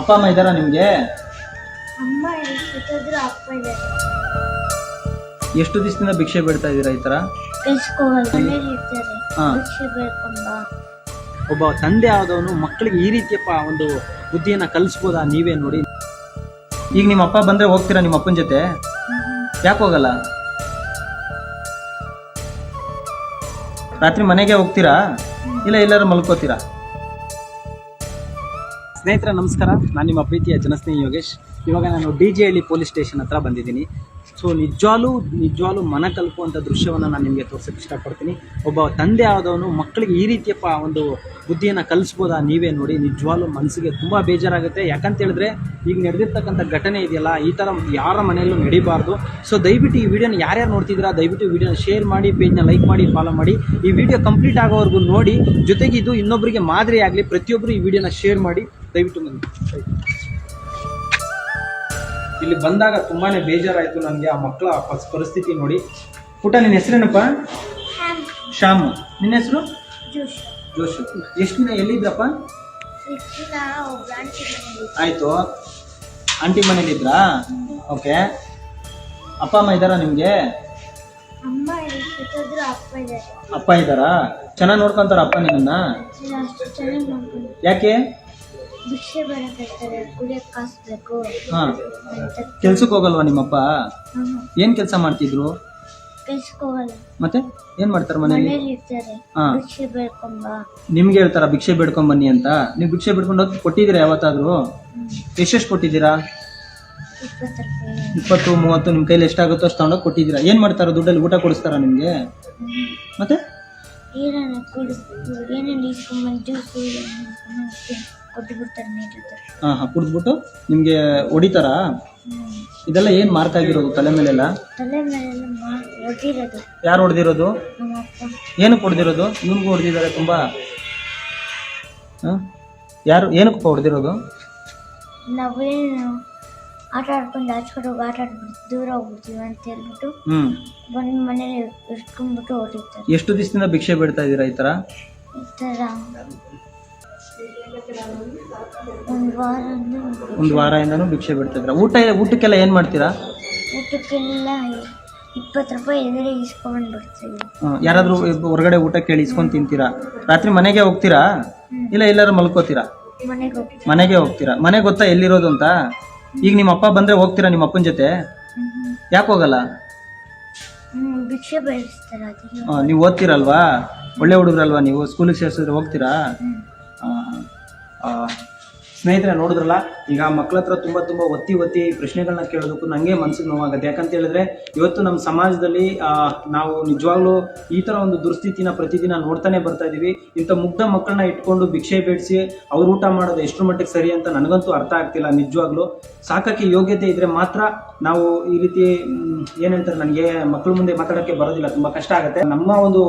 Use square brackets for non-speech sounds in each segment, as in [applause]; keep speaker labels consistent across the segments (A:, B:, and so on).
A: ಅಪ್ಪ ಅಮ್ಮ ಇದ್ದಾರಾ ನಿಮಗೆ?
B: ಅಮ್ಮ ಎಷ್ಟಿದ್ರು ಅಪ್ಪ ಇದ್ದಾರೆ.
A: ಎಷ್ಟು ದಿವಸದಿಂದ ಭಿಕ್ಷೆ ಬೇಡ್ತಾ ಇದ್ದೀರಾ ಈ
B: ತರ
A: ಹಾ. ಒಬ್ಬ ತಂದೆ ಆದವನು ಮಕ್ಕಳಿಗೆ ಈ ರೀತಿಯಪ್ಪ ಒಂದು ಬುದ್ಧಿಯನ್ನ ಕಲಿಸ್ಬೋದಾ ನೀವೇ ನೋಡಿ. ಈಗ ನಿಮ್ಮ ಅಪ್ಪ ಬಂದ್ರೆ ಹೋಗ್ತೀರಾ ನಿಮ್ಮ ಅಪ್ಪನ ಜೊತೆ? ಯಾಕೆ ಹೋಗಲ್ಲ? ರಾತ್ರಿ ಮನೆಗೆ ಹೋಗ್ತೀರಾ? ಇಲ್ಲ ಎಲ್ಲರೂ ಮಲ್ಕೋತೀರಾ? ಸ್ನೇಹಿತರೆ, ನಮಸ್ಕಾರ. ನಾನು ನಿಮ್ಮ ಪ್ರೀತಿಯ ಜನಸ್ನೇಹಿ ಯೋಗೇಶ್. ಇವಾಗ ನಾನು D J Halli police station ಹತ್ರ ಬಂದಿದ್ದೀನಿ. ಸೊ ನಿಜವಾಗ್ಲೂ ನಿಜವಾಗ್ಲೂ ಮನ ಕಲ್ಪುವಂಥ ದೃಶ್ಯವನ್ನು ನಾನು ನಿಮಗೆ ತೋರ್ಸೋಕ್ಕೆ ಇಷ್ಟಪಡ್ತೀನಿ. ಒಬ್ಬ ತಂದೆ ಆದವನು ಮಕ್ಕಳಿಗೆ ಈ ರೀತಿಯಪ್ಪ ಒಂದು ಬುದ್ಧಿಯನ್ನು ಕಲಿಸ್ಬೋದಾ ನೀವೇ ನೋಡಿ ನಿಜವಾಗ್ಲೂ ಮನಸ್ಸಿಗೆ ತುಂಬ ಬೇಜಾರಾಗುತ್ತೆ. ಯಾಕಂತ ಹೇಳಿದ್ರೆ, ಈಗ ನಡೆದಿರ್ತಕ್ಕಂಥ ಘಟನೆ ಇದೆಯಲ್ಲ, ಈ ಥರ ಯಾರ ಮನೆಯಲ್ಲೂ ನಡಿಬಾರ್ದು. ಸೊ ದಯವಿಟ್ಟು ಈ ವಿಡಿಯೋನ ಯಾರ್ಯಾರು ನೋಡ್ತಿದ್ದೀರಾ, ದಯವಿಟ್ಟು ವಿಡಿಯೋನ ಶೇರ್ ಮಾಡಿ, ಪೇಜ್ನ ಲೈಕ್ ಮಾಡಿ, ಫಾಲೋ ಮಾಡಿ. ಈ ವಿಡಿಯೋ ಕಂಪ್ಲೀಟ್ ಆಗೋವರೆಗೂ ನೋಡಿ, ಜೊತೆಗೆ ಇದು ಇನ್ನೊಬ್ಬರಿಗೆ ಮಾದರಿ ಪ್ರತಿಯೊಬ್ಬರು ಈ ವಿಡಿಯೋನ ಶೇರ್ ಮಾಡಿ, ದಯವಿಟ್ಟು ಇಲ್ಲಿ ಬಂದಾಗ ತುಂಬಾನೇ ಬೇಜಾರಾಯಿತು ನನಗೆ ಆ ಮಕ್ಕಳ ಪರಿಸ್ಥಿತಿ ನೋಡಿ. ಪುಟ ನಿನ್ನ ಹೆಸರೇನಪ್ಪ? ಶ್ಯಾಮು. ನಿನ್ನ ಹೆಸರು? ಜೋಶು. ಎಷ್ಟು ದಿನ ಎಲ್ಲಿದ್ರಪ್ಪ? ಆಯ್ತು. ಆಂಟಿ ಮನೇಲಿದ್ರಾ ಓಕೆ. ಅಪ್ಪ ಅಮ್ಮ ಇದ್ದಾರಾ ನಿಮಗೆ?
B: ಅಪ್ಪ ಇದ್ದಾರೆ.
A: ಚೆನ್ನಾಗಿ ನೋಡ್ಕೊಂತಾರ ಅಪ್ಪ ನಿನ್ನ ಯಾಕೆ?
B: ಭಿಕ್ಷೆ ಬೇಡಕ್ಕಿರ್ತಾರೆ ಕುಡಿಯಕ್ಕೆ ಕಾಸು ಬೇಕು
A: ಹಾಂ.
B: ಅಂತ
A: ಕೆಲ್ಸಕ್ಕೆ ಹೋಗಲ್ವಾ ನಿಮ್ಮಪ್ಪ? ಏನ್ ಕೆಲಸ ಮಾಡ್ತಿದ್ರು?
B: ಕೆಲ್ಸಕ್ಕೆ ಹೋಗಲ್ಲ.
A: ಮತ್ತೆ ಏನು ಮಾಡ್ತಾರೆ ಮನೇಲಿ?
B: ಮನೇಲಿ ಇರ್ತಾರೆ.
A: ಹಾ.
B: ಭಿಕ್ಷೆ ಬೇಡ್ಕೊಂಬ.
A: ನಿಮ್ಗೆ ಹೇಳ್ತಾರ ಭಿಕ್ಷೆ ಬೇಡ್ಕೊಂಡ್ ಬನ್ನಿ ಅಂತ. ನೀವು ಭಿಕ್ಷೆ ಬೇಡ್ಕೊಂಡು ಹೋಗಿ ಕೊಟ್ಟಿದ್ದೀರಾ ಯಾವತ್ತಾದ್ರೂ? ಎಷ್ಟೆಷ್ಟು ಕೊಟ್ಟಿದ್ದೀರಾ?
B: ಇಪ್ಪತ್ತು ರೂಪಾಯಿ
A: ಇಪ್ಪತ್ತು ಮೂವತ್ತು ನಿಮ್ಮ ಕೈಲಿ ಎಷ್ಟಾಗುತ್ತೋ ಅಷ್ಟು ತಗೊಂಡೋಗಿ ಕೊಟ್ಟಿದ್ದೀರಾ. ಏನು ಮಾಡ್ತಾರ ದುಡ್ಡಲ್ಲಿ? ಊಟ ಕೊಡಿಸ್ತಾರ ನಿಮಗೆ? ಮತ್ತೆ?
B: ಏನೇನು ಕುಡಿ ಏನೇನು ಇಸ್ಕೊಂಬಂದು ಜ್ಯೂಸು
A: ಹಾಂ ಹಾಂ ಕುಡಿದ್ಬಿಟ್ಟು ನಿಮಗೆ ಹೊಡಿತಾರಾ. ಇದೆಲ್ಲ ಏನು ಮಾರ್ಕ್ ಆಗಿರೋದು ತಲೆ ಮೇಲೆಲ್ಲ?
B: ತಲೆ ಒಟ್ಟಿರೋದು
A: ಯಾರು ಹೊಡೆದಿರೋದು?
B: ನಮ್ಮ ಅಪ್ಪ.
A: ಏನಕ್ಕೆ ಹೊಡೆದಿರೋದು? ನಿಮ್ಗೂ ಹೊಡೆದಿದ್ದಾರೆ ತುಂಬ. ಹಾಂ? ಯಾರು ಏನಕ್ಕಪ್ಪ ಹೊಡೆದಿರೋದು?
B: ನಾವೇನು ಆಟ ಆಡ್ಕೊಂಡು ಆಚೆ ಕಡೆ ಹೋಗಿ ಆಟ ಆಡ್ಬಿಟ್ಟು ದೂರ ಹೋಗ್ಬಿಡ್ತೀವಿ ಅಂತ ಹೇಳ್ಬಿಟ್ಟು
A: ಹ್ಞೂ
B: ಬಂದು ಮನೇಲಿ ಇಟ್ಕೊಂಡ್ಬಿಟ್ಟು ಹೊಡಿತಾರೆ.
A: ಎಷ್ಟು ದಿವಸದಿಂದ ಭಿಕ್ಷೆ ಬಿಡ್ತಾ ಇದ್ದೀರಾ ಈ ತರ
B: ಈ ಥರ. ಒಂದು ವಾರ
A: ಒಂದು ವಾರದಿಂದನೂ ಭಿಕ್ಷೆ ಬಿಡ್ತಿದ್ರ. ಊಟ ಊಟಕ್ಕೆಲ್ಲ ಏನು ಮಾಡ್ತೀರಾ?
B: ಊಟಕ್ಕೆಲ್ಲ ಇಪ್ಪತ್ತು ರೂಪಾಯಿ ಎದುರು ಇಸ್ಕೊಂಡು ಬರ್ತೀವಿ
A: ಹ್ಮ್. ಯಾರಾದ್ರೂ ಹೊರಗಡೆ ಊಟ ಕೇಳಿ ಇಸ್ಕೊಂಡು ತಿಂತೀರಾ? ರಾತ್ರಿ ಮನೆಗೆ ಹೋಗ್ತೀರಾ? ಇಲ್ಲ ಎಲ್ಲಾರು ಮಲ್ಕೋತೀರಾ?
B: ಮನೆಗೆ ಹೋಗ್ತೀವಿ
A: ಮನೆಗೆ ಹೋಗ್ತೀರಾ? ಮನೆ ಗೊತ್ತಾ ಎಲ್ಲಿರೋದು ಅಂತ? ಈಗ ನಿಮ್ಮ ಅಪ್ಪ ಬಂದ್ರೆ ಹೋಗ್ತೀರಾ ನಿಮ್ಮ ಅಪ್ಪನ ಜೊತೆ?
B: ಹ್ಮ್.
A: ಯಾಕೆ ಹೋಗಲ್ಲ?
B: ಹ್ಮ್, ಭಿಕ್ಷೆ ಬೇಯಿಸ್ತಾರೆ ಅದಕ್ಕೆ.
A: ಆ, ನೀವು ಓದ್ತೀರಲ್ವಾ? ಒಳ್ಳೆ ಹುಡುಗರಲ್ವಾ ನೀವು? ಸ್ಕೂಲಿಗೆ ಸೇರಿಸಿದ್ರೆ ಹೋಗ್ತೀರಾ?
B: ಹ್ಮ್.
A: ಆ, ಆ, ಸ್ನೇಹಿತರೆ ನೋಡಿದ್ರಲ್ಲ, ಈಗ ಮಕ್ಕಳ ಹತ್ರ ತುಂಬ ತುಂಬ ಒತ್ತಿ ಒತ್ತಿ ಪ್ರಶ್ನೆಗಳನ್ನ ಕೇಳೋದಕ್ಕೂ ನನಗೆ ಮನಸ್ಸಿಗೆ ನೋವಾಗುತ್ತೆ. ಯಾಕಂತ ಹೇಳಿದ್ರೆ, ಇವತ್ತು ನಮ್ಮ ಸಮಾಜದಲ್ಲಿ ನಾವು ನಿಜವಾಗ್ಲೂ ಈ ಥರ ಒಂದು ದುರ್ಸ್ಥಿತಿನ ಪ್ರತಿದಿನ ನೋಡ್ತಾನೆ ಬರ್ತಾ ಇದ್ದೀವಿ ಇಂಥ ಮುಗ್ಧ ಮಕ್ಕಳನ್ನ ಇಟ್ಕೊಂಡು ಭಿಕ್ಷೆ ಬೇಡಿಸಿ ಅವ್ರು ಊಟ ಮಾಡೋದು ಎಷ್ಟು ಮಟ್ಟಿಗೆ ಸರಿ ಅಂತ ನನಗಂತೂ ಅರ್ಥ ಆಗ್ತಿಲ್ಲ ನಿಜವಾಗ್ಲೂ. ಸಾಕಕ್ಕೆ ಯೋಗ್ಯತೆ ಇದ್ರೆ ಮಾತ್ರ ನಾವು ಈ ರೀತಿ ಏನು ಹೇಳ್ತಾರೆ, ನನಗೆ ಮಕ್ಕಳ ಮುಂದೆ ಮಾತಾಡೋಕ್ಕೆ ಬರೋದಿಲ್ಲ, ತುಂಬ ಕಷ್ಟ ಆಗುತ್ತೆ. ನಮ್ಮ ಒಂದು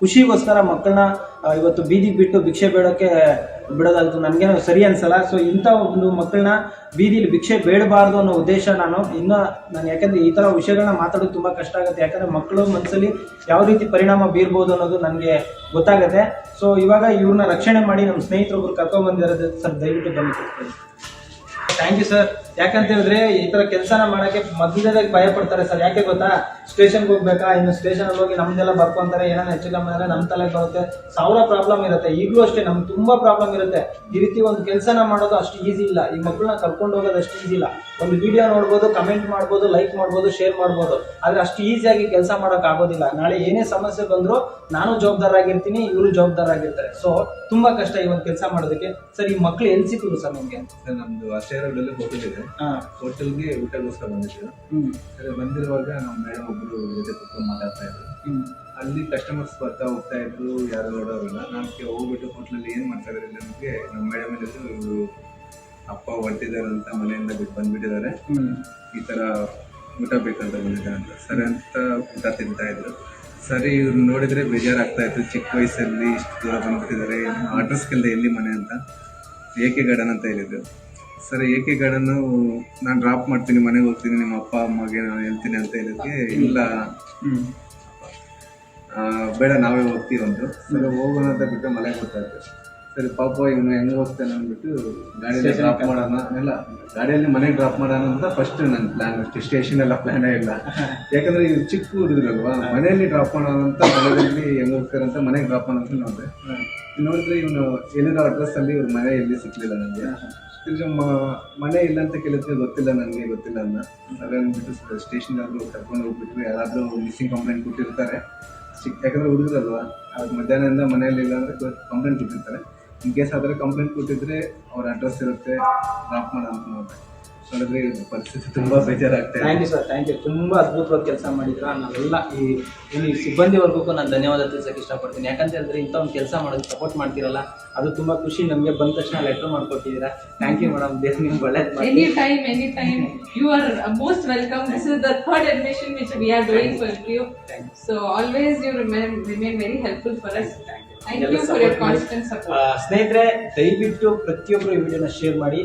A: ಖುಷಿಗೋಸ್ಕರ ಮಕ್ಕಳನ್ನ ಇವತ್ತು ಬೀದಿಗೆ ಬಿಟ್ಟು ಭಿಕ್ಷೆ ಬೇಡೋಕ್ಕೆ ಬಿಡೋದಾಯ್ತು. ನನಗೇನು ಸರಿ ಅನ್ಸಲ್ಲ. ಸೊ ಇಂಥ ಒಂದು ಮಕ್ಕಳನ್ನ ಬೀದಿಲಿ ಭಿಕ್ಷೆ ಬೇಡಬಾರ್ದು ಅನ್ನೋ ಉದ್ದೇಶ ನಾನು ಇನ್ನೂ ನಾನು ಯಾಕಂದ್ರೆ ಈ ಥರ ವಿಷಯಗಳನ್ನ ಮಾತಾಡೋದು ತುಂಬ ಕಷ್ಟ ಆಗುತ್ತೆ. ಯಾಕಂದ್ರೆ ಮಕ್ಕಳು ಮನಸ್ಸಲ್ಲಿ ಯಾವ ರೀತಿ ಪರಿಣಾಮ ಬೀರ್ಬೋದು ಅನ್ನೋದು ನನಗೆ ಗೊತ್ತಾಗುತ್ತೆ. ಸೊ ಇವಾಗ ಇವ್ರನ್ನ ರಕ್ಷಣೆ ಮಾಡಿ ನಮ್ಮ ಸ್ನೇಹಿತರೊಬ್ಬರು ಕರ್ಕೊಂಡ್ಬಂದಿರೋದು ಸರ್, ದಯವಿಟ್ಟು ಬನ್ನಿ. ಥ್ಯಾಂಕ್ ಯು ಸರ್ ಯಾಕಂತ ಹೇಳಿದ್ರೆ ಈ ತರ ಕೆಲಸನ ಮಾಡಕ್ಕೆ ಮೊದಲನೇದಾಗಿ ಭಯ ಪಡ್ತಾರೆ ಸರ್ ಯಾಕೆ ಗೊತ್ತಾ? ಸ್ಟೇಷನ್ಗೆ ಹೋಗ್ಬೇಕಾ? ಇನ್ನು ಸ್ಟೇಷನ್ ಹೋಗಿ ನಮ್ದೆಲ್ಲ ಬರ್ಕೊಂತಾರೆ ಏನಾರ ಹೆಚ್ಚು ಕಮ್ಮಿ ಆದ್ರೆ ನಮ್ಮ ತಲೆಗೆ ಬರುತ್ತೆ. ಸಾವಿರ ಪ್ರಾಬ್ಲಮ್ ಇರುತ್ತೆ. ಈಗಲೂ ಅಷ್ಟೇ ನಮ್ಗೆ ತುಂಬಾ ಪ್ರಾಬ್ಲಮ್ ಇರುತ್ತೆ. ಈ ರೀತಿ ಒಂದು ಕೆಲಸನ ಮಾಡೋದು ಅಷ್ಟು ಈಸಿ ಇಲ್ಲ. ಈ ಮಕ್ಕಳನ್ನ ಕರ್ಕೊಂಡು ಹೋಗೋದು ಅಷ್ಟು ಈಸಿ ಇಲ್ಲ. ಒಂದು ವಿಡಿಯೋ ನೋಡ್ಬೋದು ಕಮೆಂಟ್ ಮಾಡ್ಬೋದು ಲೈಕ್ ಮಾಡ್ಬೋದು ಶೇರ್ ಮಾಡ್ಬೋದು. ಆದ್ರೆ ಅಷ್ಟು ಈಸಿಯಾಗಿ ಕೆಲಸ ಮಾಡೋಕೆ ಆಗೋದಿಲ್ಲ. ನಾಳೆ ಏನೇ ಸಮಸ್ಯೆ ಬಂದರೂ ನಾನು ಜವಾಬ್ದಾರಾಗಿರ್ತೀನಿ ಇವರು ಜವಾಬ್ದಾರಾಗಿರ್ತಾರೆ ಸೊ ತುಂಬಾ ಕಷ್ಟ ಈ ಒಂದು ಕೆಲಸ ಮಾಡೋದಕ್ಕೆ. ಸರ್ ಈ ಮಕ್ಳು ಎಲ್ಲಿ ಸಿಕ್ಕಿದ್ರು ಸರ್ ನಿಮಗೆ?
C: ಸರ್ ನಮ್ದು ಅಷ್ಟೇ ರೋಡಲ್ಲಿ ಹೋಟೆಲ್ ಇದೆ. ಹೋಟೆಲ್ಗೆ ಊಟಗೋಸ್ಕರ ಬಂದಿದ್ದು. ಸರ್ ಬಂದಿರುವಾಗ ನಮ್ಮ ಮೇಡಮ್ ಒಬ್ಬರು ಜೊತೆ ಕುತ್ಕೊಂಡು ಮಾತಾಡ್ತಾ ಇದ್ರು. ಅಲ್ಲಿ ಕಸ್ಟಮರ್ಸ್ ಬರ್ತಾ ಹೋಗ್ತಾ ಇದ್ರು ಯಾರು ನೋಡೋರಲ್ಲ. ನಾನು ಹೋಗ್ಬಿಟ್ಟು ಹೋಟ್ಲಲ್ಲಿ ಏನು ಮಾಡ್ತಾ ಇದ್ದಾರೆ ನಮಗೆ ನಮ್ಮ ಮೇಡಮ್ ಇವರು ಅಪ್ಪ ಹೊರಟಿದ್ದಾರೆ ಅಂತ ಮನೆಯಿಂದ ಬಿಟ್ಟು ಬಂದ್ಬಿಟ್ಟಿದ್ದಾರೆ. ಈ ಥರ ಊಟ ಬೇಕಂತ ಬಂದಿದ್ದಾರೆ ಅಂತ. ಸರಿ ಅಂತ ಊಟ ತಿಂತಾ ಇದ್ರು. ಸರಿ ಇವ್ರು ನೋಡಿದ್ರೆ ಬೇಜಾರಾಗ್ತಾ ಇತ್ತು. ಚಿಕ್ಕ ವಯಸ್ಸಲ್ಲಿ ಇಷ್ಟು ದೂರ ಬಂದ್ಬಿಟ್ಟಿದ್ದಾರೆ. ಅಡ್ರೆಸ್ ಎಲ್ಲಿ ಮನೆ ಅಂತ. ಏಕೆ ಗಾರ್ಡನ್ ಅಂತ ಹೇಳಿದ್ರು. ಸರ್ ಏಕೆ ಗಾರ್ಡನ್ನು ನಾನು ಡ್ರಾಪ್ ಮಾಡ್ತೀನಿ ಮನೆಗೆ ಹೋಗ್ತೀನಿ ನಿಮ್ಮ ಅಪ್ಪ ಅಮ್ಮಗೆ ನಾನು ಹೇಳ್ತೀನಿ ಅಂತ ಹೇಳಿದ್ಕೆ ಇಲ್ಲ.
A: ಹ್ಮ್.
C: ಆ, ಬೇಡ ನಾವೇ ಹೋಗ್ತೀವಿ ಅಂದರು. ಸರಿ ಹೋಗೋಣ ಅಂತ ಬಿಟ್ಟು ಮನೆಗೆ ಗೊತ್ತಾಯ್ತು ಸರಿ ಪಾಪ ಇವನು ಹೆಂಗ್ ಹೋಗ್ತಾನೆ ಅಂದ್ಬಿಟ್ಟು ಗಾಡಿಯಲ್ಲಿ ಡ್ರಾಪ್ ಮಾಡೋಣ. ಎಲ್ಲ ಗಾಡಿಯಲ್ಲಿ ಮನೆಗೆ ಡ್ರಾಪ್ ಮಾಡೋಣ ಅಂತ ಫಸ್ಟ್ ನನ್ನ ಪ್ಲಾನ್ ಅಷ್ಟು ಸ್ಟೇಷನ್ ಎಲ್ಲ ಪ್ಲ್ಯಾನೇ ಇಲ್ಲ. ಯಾಕಂದ್ರೆ ಇವ್ರು ಚಿಕ್ಕ ಹುಡುಗರಲ್ವಾ ಮನೆಯಲ್ಲಿ ಡ್ರಾಪ್ ಮಾಡೋಣ ಅಂತ ಮನೆಯಲ್ಲಿ ಹೆಂಗೆ ಹೋಗ್ತಾರೆ ಅಂತ ಮನೆಗೆ ಡ್ರಾಪ್ ಮಾಡೋಣ ಅಂತ ನೋಡಿದೆ. ನೋಡಿದ್ರೆ ಇವನು ಎಲ್ಲಿರೋ ಅಡ್ರೆಸ್ ಅಲ್ಲಿ ಇವ್ರ ಮನೆ ಎಲ್ಲಿ ಸಿಕ್ಕಲಿಲ್ಲ ನನಗೆ ತಿರ್ಗಿ ಮನೆ ಇಲ್ಲ ಅಂತ ಕೇಳಿದ್ರೆ ಗೊತ್ತಿಲ್ಲ ನನಗೆ ಗೊತ್ತಿಲ್ಲ ಅಂತ ಅದೇ ಅಂದ್ಬಿಟ್ಟು ಸ್ಟೇಷನ್ ಆದ್ರೂ ಕರ್ಕೊಂಡು ಹೋಗ್ಬಿಟ್ರು ಯಾರಾದರೂ ಮಿಸ್ಸಿಂಗ್ ಕಂಪ್ಲೇಂಟ್ ಕೊಟ್ಟಿರ್ತಾರೆ. ಸಿಕ್ ಯಾಕಂದ್ರೆ ಹುಡುಗರಲ್ವಾ? ಅವ್ರು ಮಧ್ಯಾಹ್ನದಿಂದ ಮನೆಯಲ್ಲಿ ಇಲ್ಲ ಅಂದರೆ ಕಂಪ್ಲೇಂಟ್ ಕೊಟ್ಟಿರ್ತಾರೆ. ಇನ್ ಕೇಸ್ ಆದರೆ ಕಂಪ್ಲೇಂಟ್ ಕೊಟ್ಟಿದ್ರೆ ಅವ್ರ ಅಡ್ರೆಸ್ ಇರುತ್ತೆ ಡ್ರಾಪ್ ಮಾಡೋ ಅಂತ ನೋಡಿದ್ರೆ ಪರಿಸ್ಥಿತಿ ತುಂಬಾ ಬೇಜಾರಾಗ್ತದೆ
A: thank you sir thank you ತುಂಬ ಅದ್ಭುತವಾದ ಕೆಲಸ ಮಾಡಿದ್ರ? ನಾವೆಲ್ಲ ಈ ಇಲ್ಲಿ ಸಿಬ್ಬಂದಿ ವರ್ಗಕ್ಕೂ ನಾನು ಧನ್ಯವಾದ ತಿಳಿಸಕ್ಕೆ ಇಷ್ಟಪಡ್ತೀನಿ. ಯಾಕಂತ ಹೇಳಿದ್ರೆ ಇಂಥ ಒಂದು ಕೆಲಸ ಮಾಡೋದು ಸಪೋರ್ಟ್ ಮಾಡ್ತಿರಲ್ಲ ಅದು ತುಂಬ ಖುಷಿ. ನಮಗೆ ಬಂದ ತಕ್ಷಣ ಲೆಟರ್ ಮಾಡ್ಕೊಟ್ಟಿದ್ದೀರಾ? ಥ್ಯಾಂಕ್ ಯು ಮೇಡಮ್ ದೇಸ್ ನಿಮ್ಗೆ ಒಳ್ಳೇದು any
D: time any time you are most welcome this is the third admission which we are doing for you
A: so always
D: you remain remain very helpful very helpful for
A: Uh, ಸ್ನೇಹಿತರೆ ದಯವಿಟ್ಟು ಪ್ರತಿಯೊಬ್ಬರು ಈ ವಿಡಿಯೋನ share ಮಾಡಿ.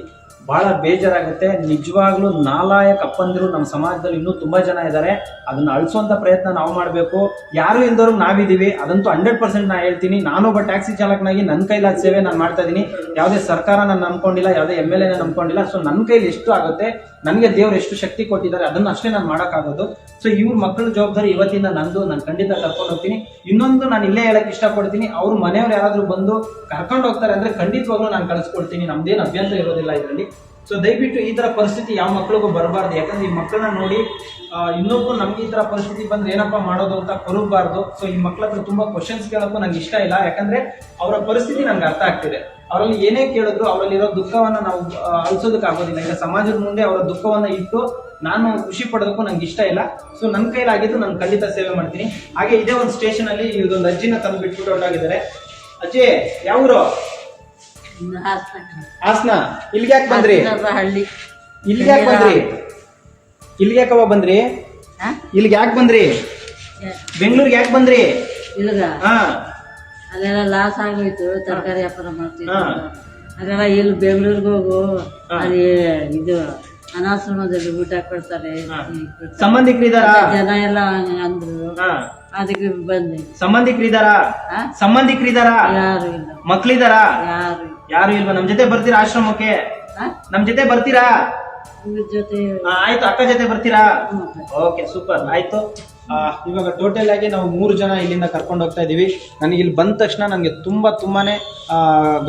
A: ಬಹಳ ಬೇಜಾರಾಗುತ್ತೆ. ನಿಜವಾಗ್ಲೂ ನಾಲಾಯಕ್ ಅಪ್ಪಂದಿರು ನಮ್ಮ ಸಮಾಜದಲ್ಲಿ ಇನ್ನೂ ತುಂಬಾ ಜನ ಇದ್ದಾರೆ. ಅದನ್ನ ಅಳಿಸುವಂತ ಪ್ರಯತ್ನ ನಾವು ಮಾಡಬೇಕು. ಯಾರು ಇಲ್ದವ್ರು ನಾವಿದ್ದೀವಿ. ಅದಂತೂ ಹಂಡ್ರೆಡ್ ಪರ್ಸೆಂಟ್ ನಾ ಹೇಳ್ತೀನಿ. ನಾನೊಬ್ಬ ಟ್ಯಾಕ್ಸಿ ಚಾಲಕನಾಗಿ ನನ್ನ ಕೈಲಾದ ಸೇವೆ ನಾನು ಮಾಡ್ತಾ ಇದ್ದೀನಿ ಯಾವುದೇ ಸರ್ಕಾರ ನಾನು ನಂಬ್ಕೊಂಡಿಲ್ಲ, ಯಾವುದೇ ಎಂ ಎಲ್ ಎ ನಂಬ್ಕೊಂಡಿಲ್ಲ. ಸೊ ನನ್ನ ಕೈಲಿ ಎಷ್ಟು ಆಗುತ್ತೆ? ನನಗೆ ದೇವ್ರು ಎಷ್ಟು ಶಕ್ತಿ ಕೊಟ್ಟಿದ್ದಾರೆ? ಅದನ್ನ ಅಷ್ಟೇ ನಾನು ಮಾಡೋಕ್ಕಾಗೋದು. ಸೊ ಇವ್ರ ಮಕ್ಕಳ ಜವಾಬ್ದಾರಿ ಇವತ್ತಿಂದ ನಂದು. ನಾನು ಖಂಡಿತ ಕರ್ಕೊಂಡು ಹೋಗ್ತೀನಿ. ಇನ್ನೊಂದು ನಾನು ಇಲ್ಲೇ ಹೇಳಕ್ಕೆ ಇಷ್ಟಪಡ್ತೀನಿ. ಅವ್ರ ಮನೆಯವ್ರು ಯಾರಾದರೂ ಬಂದು ಕರ್ಕೊಂಡು ಹೋಗ್ತಾರೆ ಅಂದ್ರೆ ಖಂಡಿತವಾಗ್ಲೂ ನಾನು ಕಳಿಸ್ಕೊಡ್ತೀನಿ. ನಮ್ದೇನು ಅಭ್ಯಂತರ ಇರೋದಿಲ್ಲ ಇದರಲ್ಲಿ. ಸೊ ದಯವಿಟ್ಟು ಈ ತರ ಪರಿಸ್ಥಿತಿ ಯಾವ ಮಕ್ಳಿಗೂ ಬರಬಾರ್ದು. ಯಾಕಂದ್ರೆ ಈ ಮಕ್ಕಳನ್ನ ನೋಡಿ ಇನ್ನೊಬ್ಬರು ನಮಗೆ ಈ ತರ ಪರಿಸ್ಥಿತಿ ಬಂದ್ರೆ ಏನಪ್ಪ ಮಾಡೋದು ಅಂತ ಕೊರಗಬಾರ್ದು ಸೊ ಈ ಮಕ್ಳ ಹತ್ರ ತುಂಬಾ ಕ್ವಶನ್ಸ್ ಕೇಳೋಕ್ಕೂ ನಂಗೆ ಇಷ್ಟ ಇಲ್ಲ. ಯಾಕಂದ್ರೆ ಅವರ ಪರಿಸ್ಥಿತಿ ನಂಗೆ ಅರ್ಥ ಆಗ್ತಿದೆ. ಅವರಲ್ಲಿ ಏನೇ ಕೇಳಿದ್ರು ಅವರಲ್ಲಿರೋ ದುಃಖವನ್ನ ನಾವು ಅಳಿಸೋದಕ್ಕಾಗೋದಿಲ್ಲ ಈಗ ಸಮಾಜದ ಮುಂದೆ ಅವರ ದುಃಖವನ್ನ ಇಟ್ಟು ನಾನು ಖುಷಿ ಪಡೋದಕ್ಕೂ ನಂಗೆ ಇಷ್ಟ ಇಲ್ಲ. ಸೊ ನನ್ನ ಕೈಲಾಗಿದ್ದು ನಾನು ಖಂಡಿತ ಸೇವೆ ಮಾಡ್ತೀನಿ. ಹಾಗೆ ಇದೇ ಒಂದು ಸ್ಟೇಷನ್ ಅಲ್ಲಿ ಇದೊಂದು ಅಜ್ಜಿನ ತಂದು ಬಿಟ್ಬಿಟ್ಟು ಹೊರಟಾಗಿದ್ದಾರೆ. ಅಜ್ಜಿ, ಯಾವೂರು? ಹಾಸನ. ಇಲ್ಲಿಗೆ ಯಾಕೆ ಬಂದ್ರಿ?
E: ಹಳ್ಳಿ.
A: ಇಲ್ಲಿಗೆ ಯಾಕೆ ಬಂದ್ರಿ? ಇಲ್ಲಿಗೆ ಯಾಕವ ಬಂದ್ರಿ? ಇಲ್ಲಿಗೆ ಯಾಕೆ ಬಂದ್ರಿ? ಬೆಂಗಳೂರಿಗೆ ಯಾಕೆ ಬಂದ್ರಿ?
E: ಇಲ್ಗ
A: ಹಾ.
E: ಅಲ್ಲೆಲ್ಲ ಲಾಸ್ ಆಗೋಯ್ತು ತರಕಾರಿ ವ್ಯಾಪಾರ
A: ಮಾಡ್ತೀವಿ.
E: ಅದೆಲ್ಲ ಇಲ್ಲಿ ಬೆಂಗಳೂರಿಗೆ ಹೋಗು. ಅಲ್ಲಿ ಇದು ಅನಾಶ್ರಮದಲ್ಲಿ ಊಟ ಕೊಡ್ತಾರೆ.
A: ಸಂಬಂಧಿಕರಿದಾರಾ?
E: ಜನ ಎಲ್ಲ ಅಂದ್ರು. ಅದಕ್ಕೆ ಬಂದೆ.
A: ಸಂಬಂಧಿಕರಿದಾರಾ? ಸಂಬಂಧಿಕರಿದಾರ?
E: ಯಾರು ಇಲ್ಲ.
A: ಮಕ್ಳಿದಾರಾ?
E: ಯಾರು.
A: ಯಾರು ಇಲ್ವಾ? ನಮ್ ಜೊತೆ ಬರ್ತೀರಾ ಆಶ್ರಮಕ್ಕೆ? ನಮ್ ಜೊತೆ ಬರ್ತೀರಾ?
E: ಜೊತೆ
A: ಆ, ಆಯ್ತು ಅಕ್ಕ ಜೊತೆ ಬರ್ತೀರಾ?
E: ಹ್ಮ್.
A: ಓಕೆ ಸೂಪರ್ ಆಯ್ತು. ಆ, ಇವಾಗ ಟೋಟಲ್ ಆಗಿ ನಾವು ಮೂರು ಜನ ಇಲ್ಲಿಂದ ಕರ್ಕೊಂಡು ಹೋಗ್ತಾ ಇದೀವಿ. ನನಗೆ ಇಲ್ಲಿ ಬಂದ ತಕ್ಷಣ ನನಗೆ ತುಂಬಾ ತುಂಬಾನೇ ಆ,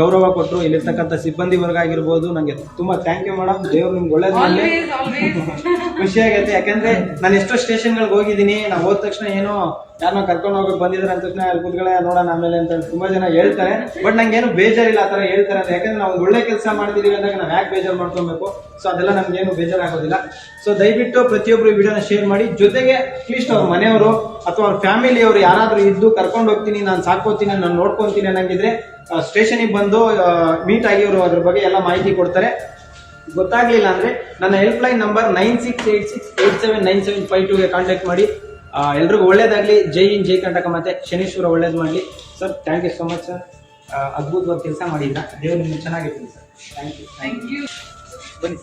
A: ಗೌರವ ಕೊಟ್ಟರು ಇಲ್ಲಿರ್ತಕ್ಕಂಥ ಸಿಬ್ಬಂದಿ ವರ್ಗ ಆಗಿರ್ಬೋದು ನನಗೆ ತುಂಬ ಥ್ಯಾಂಕ್ ಯು ಮೇಡಮ್ ದೇವ್ರು ನಿಮ್ಗೆ ಒಳ್ಳೇದು ಮಾಡಲಿ. [laughs] ಖುಷಿ ಆಗೈತೆ ಯಾಕಂದ್ರೆ ನಾನು ಎಷ್ಟೋ ಸ್ಟೇಷನ್ಗಳಿಗೆ ಹೋಗಿದ್ದೀನಿ. ನಾವು ಹೋದ ತಕ್ಷಣ ಏನೋ ಯಾರನ್ನ ಕರ್ಕೊಂಡು ಹೋಗಿ ಬಂದಿದ್ದಾರೆ ಅಂತ ತಕ್ಷಣ ಕೂತ್ಗಳೇ ನೋಡೋಣ ಆಮೇಲೆ ಅಂತ ತುಂಬಾ ಜನ ಹೇಳ್ತಾರೆ. ಬಟ್ ನಂಗೇನು ಬೇಜಾರಿಲ್ಲ ಆ ಥರ ಹೇಳ್ತಾರೆ ಅಂತ. ಯಾಕಂದ್ರೆ ನಾವು ಒಳ್ಳೆ ಕೆಲಸ ಮಾಡ್ತಿದೀವಿ ಅಂದಾಗ ನಾವು ಯಾಕೆ ಬೇಜಾರು ಮಾಡ್ಕೊಬೇಕು? ಸೊ ಅದೆಲ್ಲ ನಮ್ಗೇನು ಬೇಜಾರಾಗೋದಿಲ್ಲ. ಸೊ ದಯವಿಟ್ಟು ಪ್ರತಿಯೊಬ್ಬರು ವಿಡಿಯೋನ ಶೇರ್ ಮಾಡಿ. ಜೊತೆಗೆ ಅಟ್ಲೀಸ್ಟ್ ಅವ್ರ ಮನೆಯವರು ಅಥವಾ ಅವ್ರ ಫ್ಯಾಮಿಲಿಯವರು ಯಾರಾದರೂ ಇದ್ದು ಕರ್ಕೊಂಡು ಹೋಗ್ತೀನಿ, ನಾನು ಸಾಕೋತೀನಿ ನಾನು ನೋಡ್ಕೊತೀನಿ ಅನ್ನಂಗಿದ್ರೆ ಸ್ಟೇಷನಿಗೆ ಬಂದು ಮೀಟ್ ಆಗಿ ಅವರು ಅದ್ರ ಬಗ್ಗೆ ಎಲ್ಲ ಮಾಹಿತಿ ಕೊಡ್ತಾರೆ. ಗೊತ್ತಾಗ್ಲಿಲ್ಲ ಅಂದ್ರೆ ನನ್ನ help line number nine six eight six eight seven nine seven five ಟೂಗೆ contact ಮಾಡಿ. ಎಲ್ರಿಗೂ ಒಳ್ಳೇದಾಗ್ಲಿ. ಜೈ ಇನ್ ಜೈ ಕಂಟಕ ಮತ್ತೆ ಶನೀಶ್ವರ ಒಳ್ಳೇದು ಮಾಡಲಿ. Sir thank you so much sir ಅದ್ಭುತವಾದ ಕೆಲಸ ಮಾಡಿದ್ರ ದೇವ್ರು ನಿಮ್ಗೆ ಚೆನ್ನಾಗಿರ್ತೀನಿ sir thank you
D: thank you
A: ಬನ್ನಿ.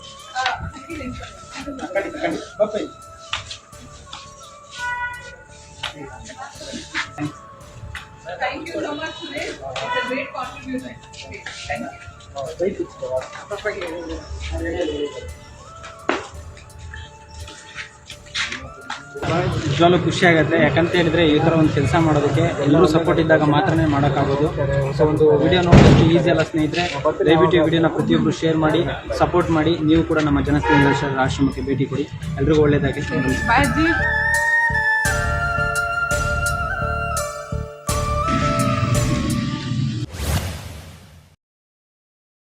D: ಮಚ್
A: ಖಂಡಿತ ಖಂಡಿತ ಬಪ್ಪ
D: thank you so much today. It's a great contribution. Okay, Thank you.
A: ನಿಜವಾಗ್ಲೂ ಖುಷಿ ಆಗುತ್ತೆ. ಯಾಕಂತ ಹೇಳಿದ್ರೆ ಈ ಥರ ಒಂದು ಕೆಲಸ ಮಾಡೋದಕ್ಕೆ ಎಲ್ಲರೂ ಸಪೋರ್ಟ್ ಇದ್ದಾಗ ಮಾತ್ರನೇ ಮಾಡೋಕ್ಕಾಗೋದು. ಸೊ ಒಂದು ವಿಡಿಯೋ ನೋಡೋದಷ್ಟು ಈಸಿ ಅಲ್ಲ ಸ್ನೇಹಿತರೆ. ದಯವಿಟ್ಟು ಈ ವಿಡಿಯೋನ ಪ್ರತಿಯೊಬ್ಬರು ಶೇರ್ ಮಾಡಿ ಸಪೋರ್ಟ್ ಮಾಡಿ. ನೀವು ಕೂಡ ನಮ್ಮ ಜನಸ್ಥಿತಿ ಆಶ್ರಮಕ್ಕೆ ಭೇಟಿ ಕೊಡಿ. ಎಲ್ರಿಗೂ ಒಳ್ಳೆಯದಾಗಿ.